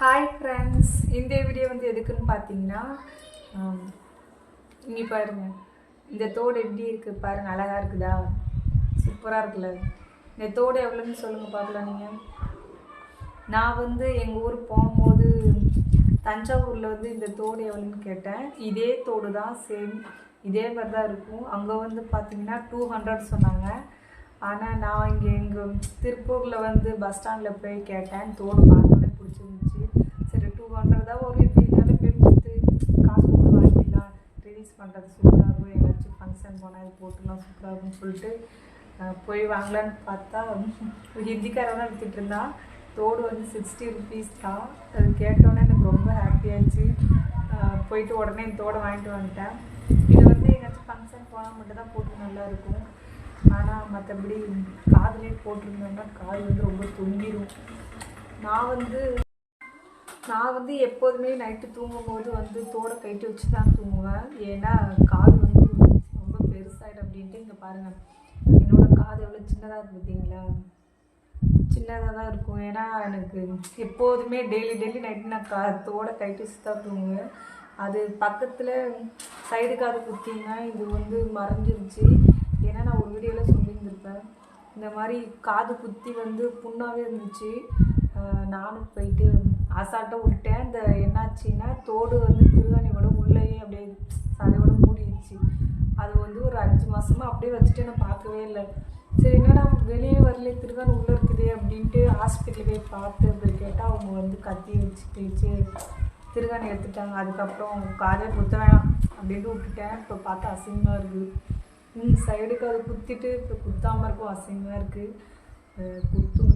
Hi friends இந்த video வந்து எதுக்குன்னு பார்த்தீங்கன்னா um, இங்கே பாருங்கள் பாருங்க. இந்த தோடு எப்படி இருக்குது பாருங்கள் அழகாக இருக்குதா? சூப்பராக இருக்குல்ல. இந்த தோடு எவ்வளோன்னு சொல்லுங்கள் பார்க்கலாம் நீங்கள் நான் வந்து எங்கள் ஊர் போகும்போது தஞ்சாவூரில் வந்து இந்த தோடு எவ்வளோன்னு கேட்டேன். இதே தோடு தான் சேம் இதே மாதிரி தான் இருக்கும். அங்கே வந்து பார்த்தீங்கன்னா டூ ஹண்ட்ரட் சொன்னாங்க. ஆனால் நான் இங்கே எங்கள் திருப்பூரில் வந்து பஸ் ஸ்டாண்டில் போய் கேட்டேன். தோடு பார்த்தோன்னே பிடிச்சி சரி டூ ஹண்ட்ரட் தான் ஒரு இப்போ இதெல்லாம் போய் கொடுத்து காசு கொடுத்து வாங்கிக்கலாம் ரிலீஸ் பண்ணுறது சூப்பராக இருக்கும் எங்கேயாச்சும் ஃபங்க்ஷன் போனால் இது போட்டுலாம் சூப்பராக இருக்கும்னு சொல்லிட்டு போய் வாங்கலான்னு பார்த்தா ஹிந்திக்காரன் எடுத்துகிட்டு வித்துட்டு இருந்தான். தோடு வந்து சிக்ஸ்டி ருபீஸ் தான். அது கேட்டோன்னே எனக்கு ரொம்ப ஹாப்பி போயிட்டு உடனே இந்த தோடை வாங்கிட்டு வந்துட்டேன். இது வந்து எங்கேயாச்சும் ஃபங்க்ஷன் போனால் மட்டும் தான் போட்டு நல்லாயிருக்கும் ஆனால் மற்றபடி காதுலேயே போட்டிருந்தோம்னா காது வந்து ரொம்ப தொங்கிடும் நான் வந்து நான் வந்து எப்போதுமே நைட்டு தூங்கும்போது வந்து தோடை கைட்டு வச்சு தான் தூங்குவேன். ஏன்னா காது வந்து ரொம்ப பெருசாயிடும் அப்படின்ட்டு இங்கே பாருங்கள் என்னோடய காது எவ்வளோ சின்னதாக இருக்குது பார்த்தீங்களா? சின்னதாக தான் இருக்கும். ஏன்னா எனக்கு எப்போதுமே டெய்லி டெய்லி நைட்டு நான் கா தோடை கைட்டு வச்சு தான் தூங்குவேன். அது பக்கத்தில் சைடு காது குத்திங்கன்னா இது வந்து மறைஞ்சிருச்சு. ஏன்னா நான் ஒரு வீடியோவில் சொல்லியிருந்திருப்பேன். இந்த மாதிரி காது குத்தி வந்து புண்ணாகவே இருந்துச்சு. நானும் போயிட்டு அசால்ட்டாக விட்டேன் இந்த என்னாச்சுன்னா தோடு வந்து திருகாணியோட உள்ளேயே அப்படியே சதையோட மூடிடுச்சு அது வந்து ஒரு அஞ்சு மாதமாக அப்படியே வச்சுட்டு நான் பார்க்கவே இல்லை. சரி என்னடா வெளியே வரல திருகாணி உள்ளே இருக்குதே அப்படின்ட்டு ஹாஸ்பிட்டலுக்கு போய் பார்த்து அப்படி கேட்டால் அவங்க வந்து கத்தி வச்சு கிழிச்சு திருகாணி எடுத்துட்டாங்க. அதுக்கப்புறம் காதே குத்த வேணாம் அப்படின்ட்டு விட்டுட்டேன் இப்போ பார்த்தா அசிங்கமாக இருக்குது இந்த சைடுக்கு அது குத்திட்டு இப்போ குத்தாமல் இருக்கும் அசிங்கமாக இருக்குது குத்தும் குத்து